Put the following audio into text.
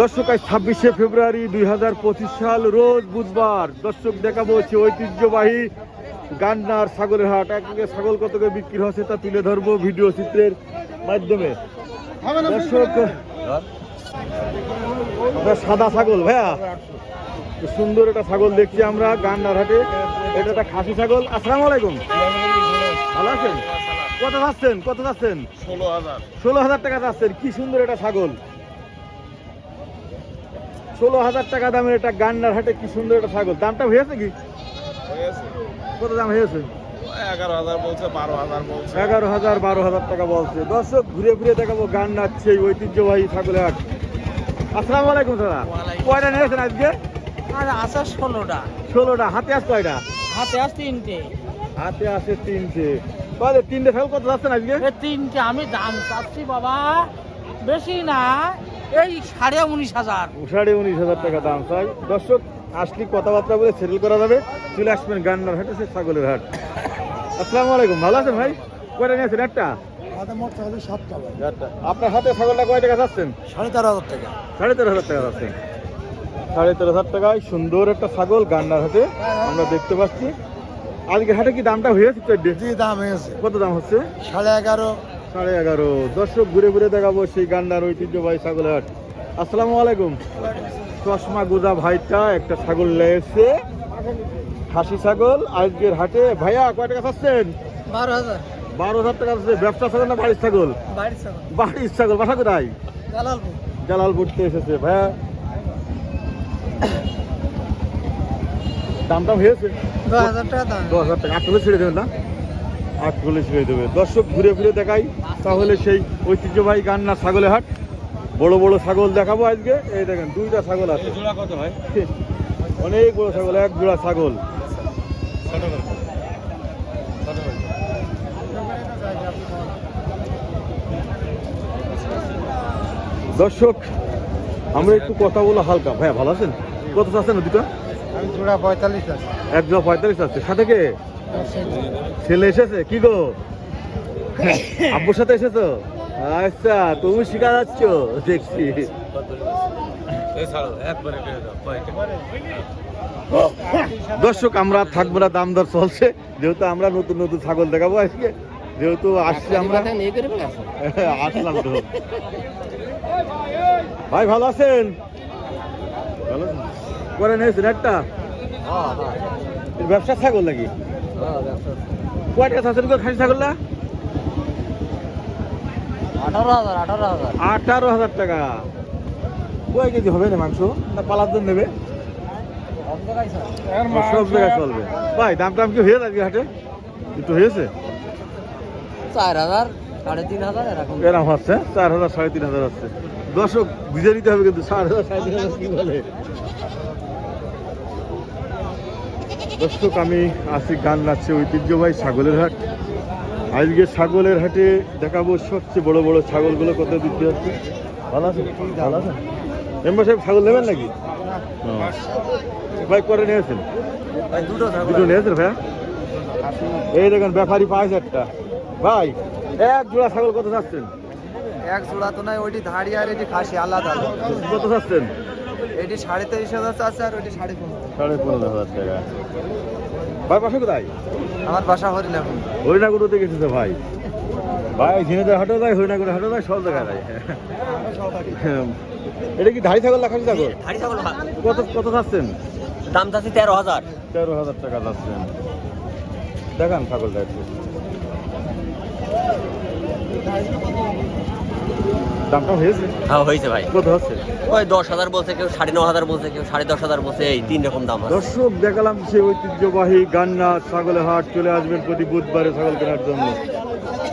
দর্শক আজ ছাব্বিশে ফেব্রুয়ারি দুই হাজার পঁচিশ সাল রোজ বুধবার দর্শক দেখাবো হচ্ছে ঐতিহ্যবাহী গান্নার ছাগলের হাট। একদিকে ছাগল কত করে বিক্রি হচ্ছে তা তুলে ধরবো ভিডিও চিত্রের মাধ্যমে। দর্শক সাদা ছাগল ভাইয়া। সুন্দর একটা ছাগল দেখছি আমরা গান্নার হাটে। এটা একটা খাসি ছাগল। আসসালামু আলাইকুম। ভালো আছেন? কত যাচ্ছেন? কত যাচ্ছেন? ষোলো হাজার। ষোলো হাজার টাকা যাচ্ছেন। কি সুন্দর একটা ছাগল। ষোলো হাজার টাকা দামের একটা গান্ডার হাটে কি সুন্দর একটা ছাগল। দামটা হয়েছে কি? কত দাম হয়েছে? এগারো হাজার বারো হাজার টাকা বলছে। দর্শক ঘুরে ঘুরে দেখাবো গান নাচছে ঐতিহ্যবাহী ছাগলের হাট। আসসালামু আলাইকুম দাদা। ওয়ালাইকুম। কয়টা নিয়েছেন আজকে? আর আসা ষোলোটা। ষোলোটা। হাতে আস কয়টা? হাতে আস তিনটে। হাতে আসে তিনটে। তিনটে ছাগল কত যাচ্ছেন আজকে? তিনটে আমি দাম চাচ্ছি বাবা। বেশি না এই সাড়ে উনিশ হাজার। সাড়ে উনিশ হাজার টাকা দাম চাই। দর্শক আসলি কথাবার্তা বলে সেটেল করা যাবে। চলে আসবেন গান্নার হাটে সে ছাগলের হাট। আসসালামু আলাইকুম ভালো আছেন ভাই? কয়টা নিয়েছেন একটা? আপনার হাতে ছাগলটা কয় টাকা যাচ্ছেন? সাড়ে তেরো হাজার টাকা। সাড়ে তেরো হাজার টাকা যাচ্ছেন। সাড়ে তেরো হাজার টাকায় সুন্দর একটা ছাগল গান্নার হাতে আমরা দেখতে পাচ্ছি। আজকে হাটে কি দামটা হয়েছে চোদ্দ জি দাম হয়েছে? কত দাম হচ্ছে? সাড়ে এগারো। সাড়ে এগারো। দর্শক ঘুরে ঘুরে দেখাবো সেই গান্নার ঐতিহ্যবাহী ছাগলের হাট। আসসালামু আলাইকুম। চশমা গোদা ভাইটা একটা ছাগল লেগেছে। খাসি ছাগল। আজকের হাটে ভাইয়া কয় টাকা চাচ্ছেন? বারো হাজার। বারো হাজার টাকা আছে ব্যবসা ছাগল না বাড়ির ছাগল? বাড়ির ছাগল। বাড়ির ছাগল। বাসা কোথায়? জালালপুর। জালালপুর থেকে এসেছে। ভাইয়া দামটা হয়েছে? দশ হাজার টাকা দাম। দশ হাজার টাকা। আট ছেড়ে দেবেন না? আট ছেড়ে দেবে। দর্শক ঘুরে ফিরে দেখাই। তাহলে সেই ঐতিহ্যবাহী গান্না ছাগলের হাট। বড় বড় ছাগল দেখাবো আজকে। এই দেখেন দুইটা ছাগল আছে। জোড়া কত ভাই? অনেক বড় ছাগল এক জোড়া ছাগল। দর্শক আমরা একটু কথা বলো হালকা। ভাইয়া ভালো আছেন? কত চাচ্ছেন দুটো আমি জোড়া পঁয়তাল্লিশ আছে। এক জোড়া পঁয়তাল্লিশ আছে। সাথে কে? ছেলে এসেছে? কি গো? আব্বুর সাথে এসেছ? আচ্ছা তুমি শিখা যাচ্ছ দেখছি। দর্শক আমরা থাকব না দাম দর চলছে। যেহেতু আমরা নতুন নতুন ছাগল দেখাবো আজকে যেহেতু আসছি আমরা। আসলাম তো। ভাই ভালো আছেন? করে নিয়েছেন একটা এর ব্যবসা ছাগল নাকি? কয়টা ছাগল করে খাসি ছাগল না আঠারো হাজার আঠারো হাজার। আঠারো হাজার টাকা। কয় কেজি হবে না মাংস? না পালার জন্য নেবে? সব জায়গায় চলবে। ভাই দাম টাম কি হয়ে যাবে হাটে? একটু হয়েছে? চার হাজার সাড়ে তিন হাজার এরকম। এরকম হচ্ছে চার হাজার সাড়ে তিন হাজার হচ্ছে। দর্শক বুঝে নিতে হবে কিন্তু চার হাজার সাড়ে তিন হাজার কি বলে? দর্শক আমি আসি গান নাচছে ঐতিহ্যবাহী ছাগলের হাট। আজকে ছাগলের হাটে দেখাবো সবচেয়ে বড় বড় ছাগলগুলো কত বিক্রি হচ্ছে ভালো আছে ভালো আছে মেম্বার সাহেব ছাগল নেবেন নাকি। ভাই করে নিয়েছেন দুটো নিয়েছেন ভাইয়া। এই দেখেন ব্যাপারী পাঁচ একটা। ভাই এক জোড়া ছাগল কত চাচ্ছেন? এক জোড়া তো নাই ওইটি ধাড়ি আর এটি খাসি আলাদা। কত চাচ্ছেন? এটি সাড়ে তেইশ হাজার আছে আর ওইটি সাড়ে পনেরো সাড়ে পনেরো হাজার টাকা। ভাই পাশে কোথায়? আমার বাসা হরিলাম হরিণাগুড়োতে গেছে ভাই? ভাই ঝিনেদের হাটও যায় হরিণাগুড়ো হাটও যায় সব জায়গায় যায়। এটা কি ধাড়ি ছাগল না খাসি ছাগল? হাড়ি ছাগল কত কত চাচ্ছেন দাম চাচ্ছি তেরো হাজার। তেরো হাজার টাকা যাচ্ছেন। দেখান ছাগলটা একটু। দামটা হয়েছে? হ্যাঁ হয়েছে ভাই। কত হচ্ছে ওই দশ হাজার বলছে কেউ সাড়ে ন হাজার বলছে কেউ সাড়ে দশ হাজার বলছে এই তিন রকম দাম দর্শক দেখালাম সে ঐতিহ্যবাহী গান্না ছাগলের হাট চলে আসবেন প্রতি বুধবারে ছাগল কেনার জন্য।